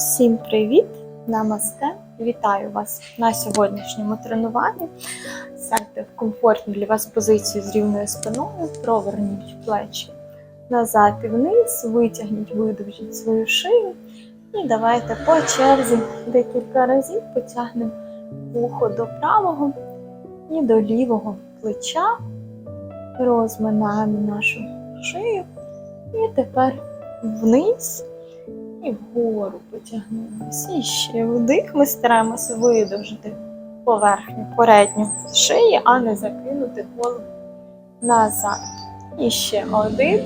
Всім привіт! Намасте! Вітаю вас на сьогоднішньому тренуванні. Сядьте в комфортну для вас позицію з рівною спиною, проверніть плечі назад і вниз, витягніть, видовжіть свою шию. І давайте по черзі декілька разів потягнемо вухо до правого і до лівого плеча. Розминаємо нашу шию. І тепер вниз і вгору потягнулися. І ще вдих. Ми стараємося видовжити поверхню передню шиї, а не закинути голову назад. І ще один.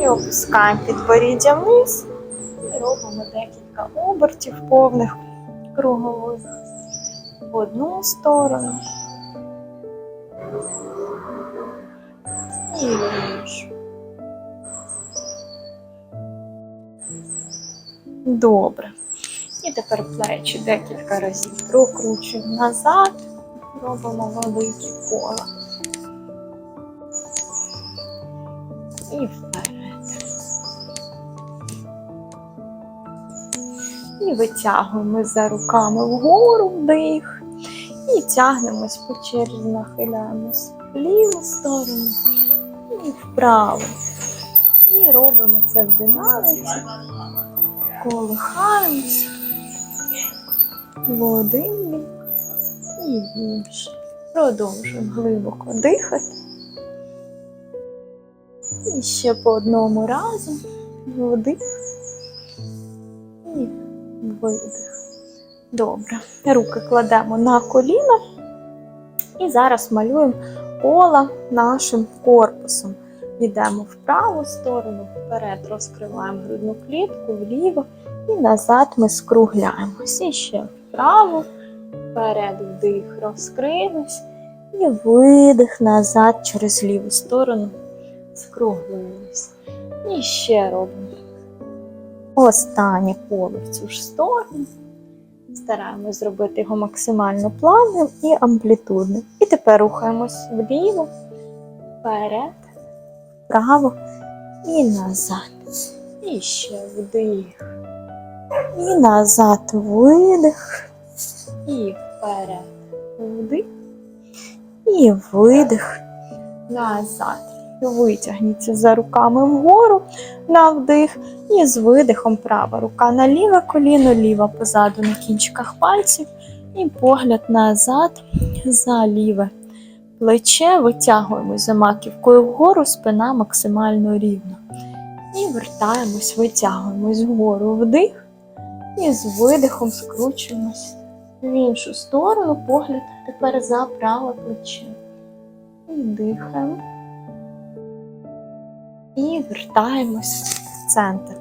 І опускаємо підборіддя вниз. І робимо декілька обертів повних кругових в одну сторону. І в іншу. Добре. І тепер плечі декілька разів прокручуємо назад, робимо великі кола. І вперед. І витягуємо за руками вгору вдих. І тягнемось по черзі, нахиляємось в ліву сторону і вправо. І робимо це в динаміці колихаємось в один бік і в. Продовжуємо глибоко дихати. І ще по одному разу вдих і видих. Добре. Руки кладемо на коліна і зараз малюємо кола нашим корпусом. Йдемо в праву сторону, вперед розкриваємо грудну клітку, вліво і назад ми скругляємось. І ще вправо, вперед вдих, розкрились і видих назад через ліву сторону, скруглились. І ще робимо останнє коло в цю ж сторону. Стараємось зробити його максимально плавним і амплітудним. І тепер рухаємось вліво, вперед вправо і назад. І ще вдих. І назад видих. І вперед. Вдих. І видих. Назад. Витягніться за руками вгору на вдих. І з видихом права рука на ліве коліно, ліва позаду на кінчиках пальців. І погляд назад за ліве плече, витягуємось за маківкою вгору, спина максимально рівна. І вертаємось, витягуємось вгору вдих. І з видихом скручуємось в іншу сторону, погляд тепер за праве плече. І дихаємо. І вертаємось в центр.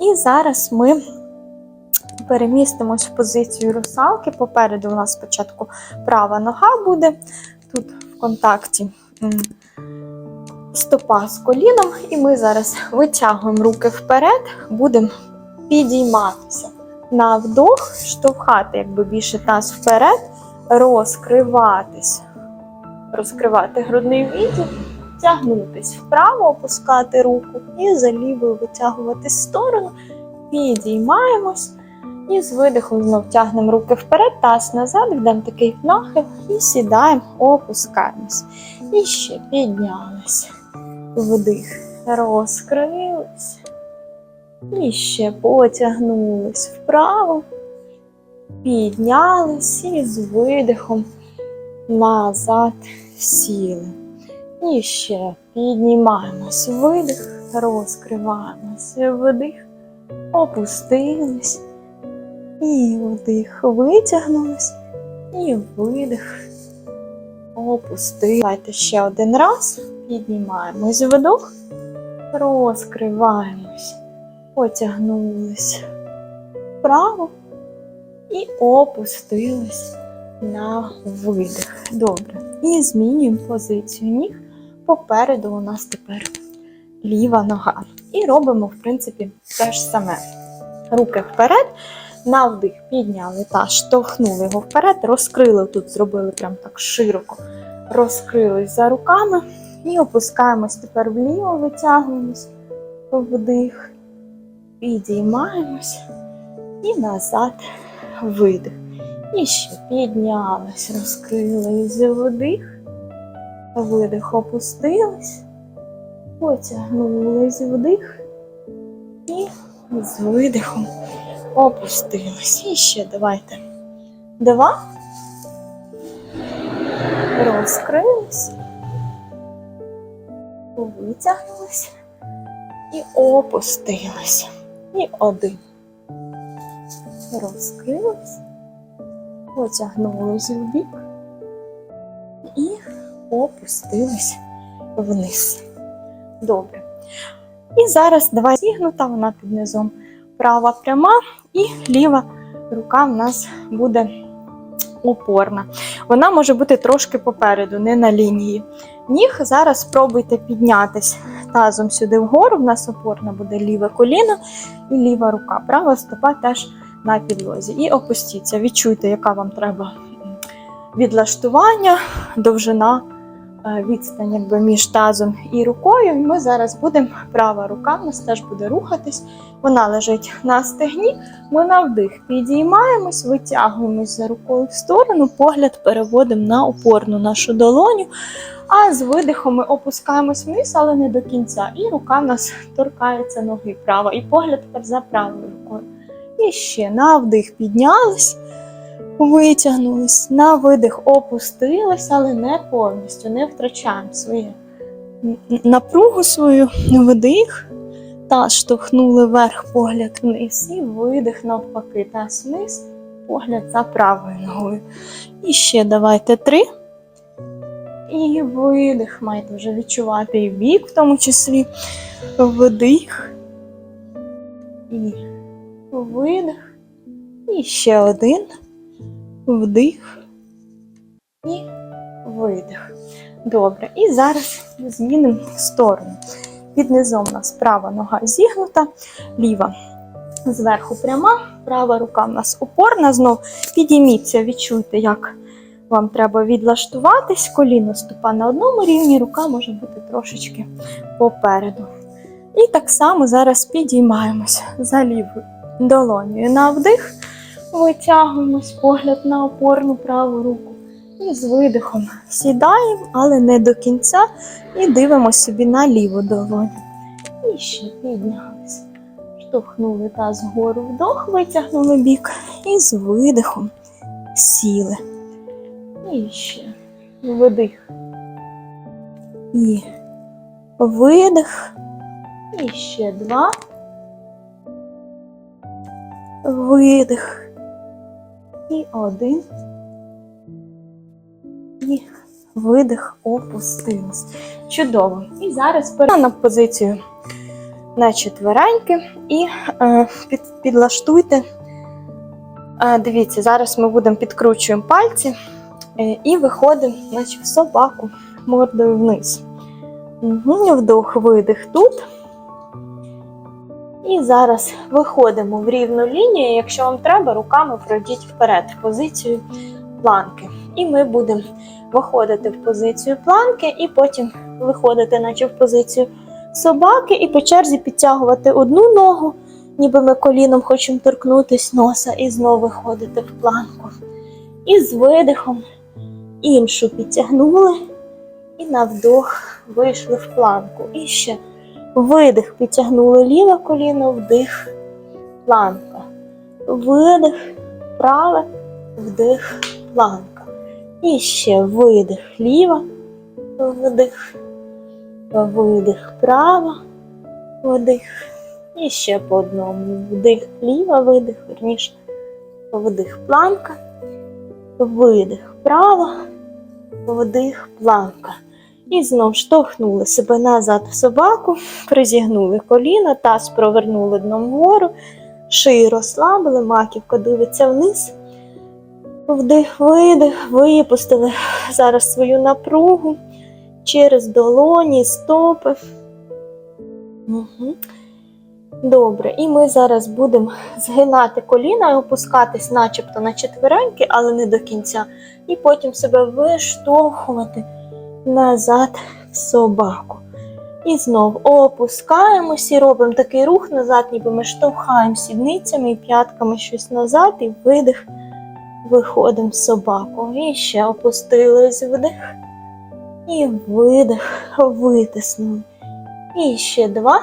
І зараз ми перемістимось в позицію русалки. Попереду у нас спочатку права нога буде. Тут контакті. Стопа з коліном, і ми зараз витягуємо руки вперед, будемо підійматися. На вдох, штовхати, якби більше таз вперед, розкриватись, розкривати грудний відділ, тягнутись вправо, опускати руку і за лівою витягуватись в сторону, підіймаємось. І з видихом знов тягнемо руки вперед, таз назад, йдемо такий нахил і сідаємо, опускаємось. І ще піднялись. Вдих. Розкрились. І ще потягнулись вправо. Піднялись і з видихом назад сіли. І ще піднімаємось. Видих, розкриваємось. Вдих, опустились. І вдих, витягнулись. І видих. Опустили. Давайте ще один раз. Піднімаємось вдох. Розкриваємось. Потягнулись вправо. І опустились на видих. Добре. І змінюємо позицію ніг. Попереду у нас тепер ліва нога. І робимо, в принципі, те ж саме. Руки вперед. На вдих підняли та штовхнули його вперед, розкрили тут, зробили прям так широко. Розкрились за руками і опускаємось тепер вліво, витягуємось вдих, підіймаємось І назад видих. І ще піднялись, розкрились вдих, видих, опустились, потягнулись вдих і з видихом опустились. І ще давайте. Два. Розкрились. Витягнулись і опустились. І один. Розкрились, потягнулись в бік і опустились вниз. Добре. І зараз давай зігнута, вона під низом права пряма, і ліва рука в нас буде опорна. Вона може бути трошки попереду, не на лінії. Ніг зараз спробуйте піднятись тазом сюди вгору. В нас опорна буде ліве коліно і ліва рука. Права стопа теж на підлозі. І опустіться. Відчуйте, яка вам треба відлаштування, довжина, відстань якби, між тазом і рукою. І ми зараз будемо, права рука в нас теж буде рухатись. Вона лежить на стегні. Ми на вдих підіймаємось, витягуємось за рукою в сторону, погляд переводимо на опорну нашу долоню. А з видихом ми опускаємось вниз, але не до кінця. І рука в нас торкається ноги права. І погляд тепер за правою рукою. І ще на вдих піднялись, витягнулись, на видих опустились, але не повністю, не втрачаємо своє н- напругу свою, вдих. Та штовхнули вверх погляд вниз і видих навпаки. Таз вниз, погляд за правою ногою. І ще давайте три. І видих. Маєте вже відчувати і бік, в тому числі. Вдих. І видих. І ще один. Вдих. І видих. Добре. І зараз змінимо сторону. Під низом у нас права нога зігнута, ліва зверху пряма, права рука в нас опорна. Знов підійміться, відчуйте, як вам треба відлаштуватись. Коліно ступа на одному рівні, рука може бути трошечки попереду. І так само зараз підіймаємось за лівою долонею на вдих, витягуємось погляд на опорну праву руку. І з видихом сідаємо, але не до кінця, і дивимося собі на ліву долоню. І ще піднялись. Штовхнули таз вгору вдох, витягнули бік. І з видихом сіли. І ще вдих. І видих. І ще два. Видих. І один. І видих опустились. Чудово. І зараз перейдемо на позицію на четвереньки і е, під, підлаштуйте. Е, дивіться, зараз ми будемо підкручуємо пальці е, і виходимо, наче в собаку мордою вниз. Угу, вдох, видих тут. І зараз виходимо в рівну лінію. Якщо вам треба, руками пройдіть вперед в позицію планки. І ми будемо виходити в позицію планки, і потім виходити, наче в позицію собаки, і по черзі підтягувати одну ногу, ніби ми коліном хочемо торкнутись носа, і знову виходити в планку. І з видихом іншу підтягнули, і на вдох вийшли в планку. І ще видих, підтягнули ліве коліно, вдих, планка. Видих, праве, вдих, планка. І ще видих ліва, вдих, видих права, вдих. І ще по одному вдих ліва, видих, верніше, вдих планка, видих права, вдих планка. І знов штовхнули себе назад в собаку, призігнули коліна, таз провернули дном вгору, шию розслабили, маківка дивиться вниз. Вдих, видих, випустили зараз свою напругу через долоні, стопи. Угу. Добре, і ми зараз будемо згинати коліна і опускатись начебто на четвереньки, але не до кінця. І потім себе виштовхувати назад собаку. І знов опускаємось і робимо такий рух назад, ніби ми штовхаємо сідницями і п'ятками щось назад, і видих. Виходимо в собаку. І ще опустились вдих. І видих, витиснули. І ще два.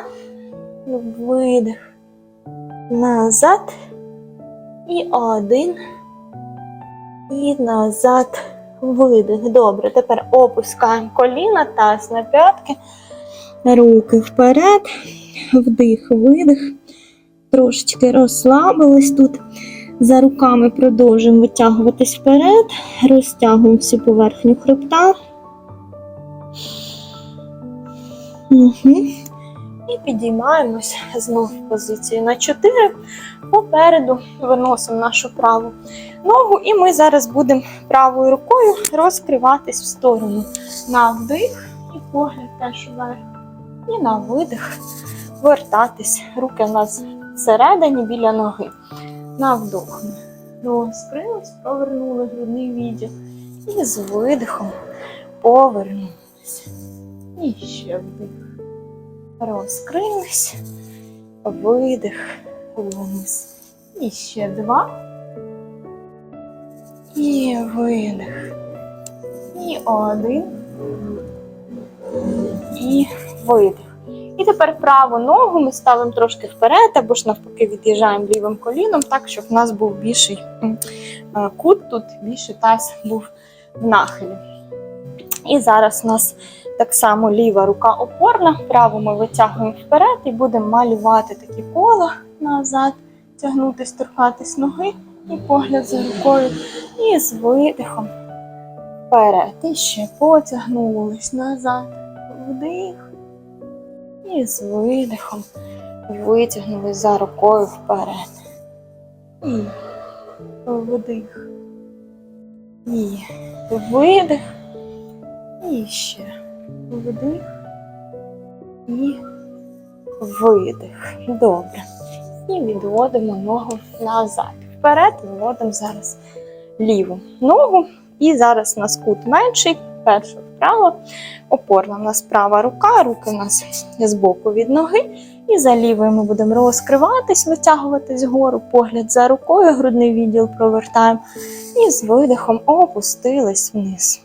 Видих. Назад. І один. І назад. Видих. Добре. Тепер опускаємо коліна, таз на п'ятки. Руки вперед. Вдих, видих. Трошечки розслабились тут. За руками продовжуємо витягуватись вперед. Розтягуємо всю поверхню хребта. Угу. І підіймаємось знову в позицію на 4. Попереду виносимо нашу праву ногу, і ми зараз будемо правою рукою розкриватись в сторону. На вдих і погляд теж вверх. І на видих вертатись. Руки у нас всередині біля ноги. На вдох. Розкрились, повернули грудний відділ. І з видихом повернулись. І ще вдих. Розкрились, видих вниз. І ще два. І видих. І один. І видих. І тепер праву ногу ми ставимо трошки вперед, або ж навпаки від'їжджаємо лівим коліном, так, щоб в нас був більший е, кут, тут більше таз був в нахилі. І зараз у нас так само ліва рука опорна, праву ми витягуємо вперед і будемо малювати такі кола назад, тягнутись, торкатись ноги і погляд за рукою. І з видихом вперед. І ще потягнулись назад. Вдих. І з видихом витягнулись за рукою вперед. І вдих. І видих. І ще вдих і видих. Добре. І відводимо ногу назад. Вперед виводимо зараз ліву ногу. І зараз у нас кут менший. Перше вправо. Опорна у нас права рука, руки у нас з боку від ноги. І за лівою ми будемо розкриватись, витягуватись вгору, погляд за рукою, грудний відділ провертаємо. І з видихом опустились вниз.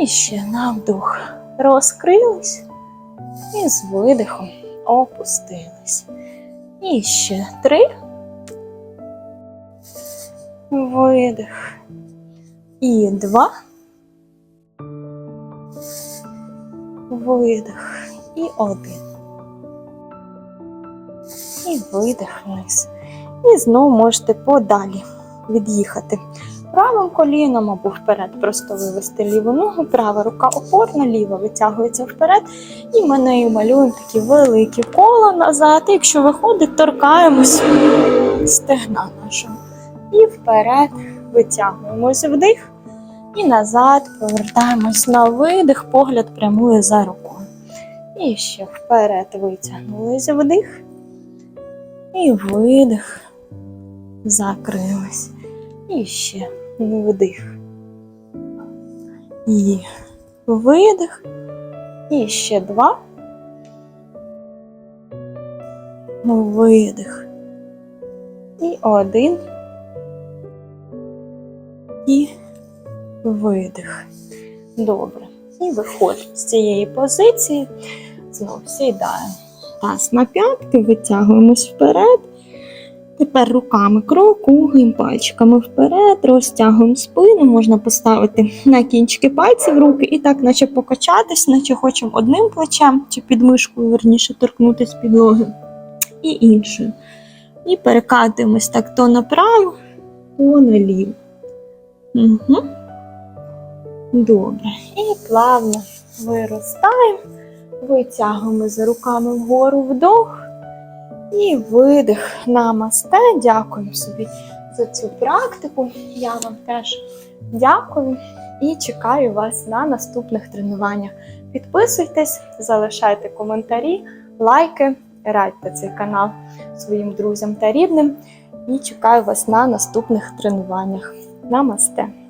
І ще на вдох. Розкрились. І з видихом опустились. І ще три. Видих. І два. Видих. І один. І видих вниз. І знову можете подалі від'їхати правим коліном або вперед просто вивести ліву ногу, права рука опорна, ліва витягується вперед, і ми нею малюємо такі великі кола назад. І якщо виходить, торкаємось стегна нашого. І вперед витягуємось вдих. І назад повертаємось на видих, погляд прямує за рукою. І ще вперед витягнулись вдих. І видих. Закрились. І ще вдих. І видих. І ще два. Видих. І один. І видих. Добре. І виходимо з цієї позиції. Знову сідаємо. Таз на п'ятки, витягуємось вперед. Тепер руками крокуємо, пальчиками вперед, розтягуємо спину, можна поставити на кінчики пальців руки і так, наче покачатись, наче хочемо одним плечем чи підмишкою, верніше торкнутися підлоги, і іншою. І перекатуємось так то направо, то наліво. Угу. Добре. І плавно виростаємо, витягуємо за руками вгору вдох. І видих намасте. Дякую собі за цю практику. Я вам теж дякую і чекаю вас на наступних тренуваннях. Підписуйтесь, залишайте коментарі, лайки, радьте цей канал своїм друзям та рідним. І чекаю вас на наступних тренуваннях. Намасте!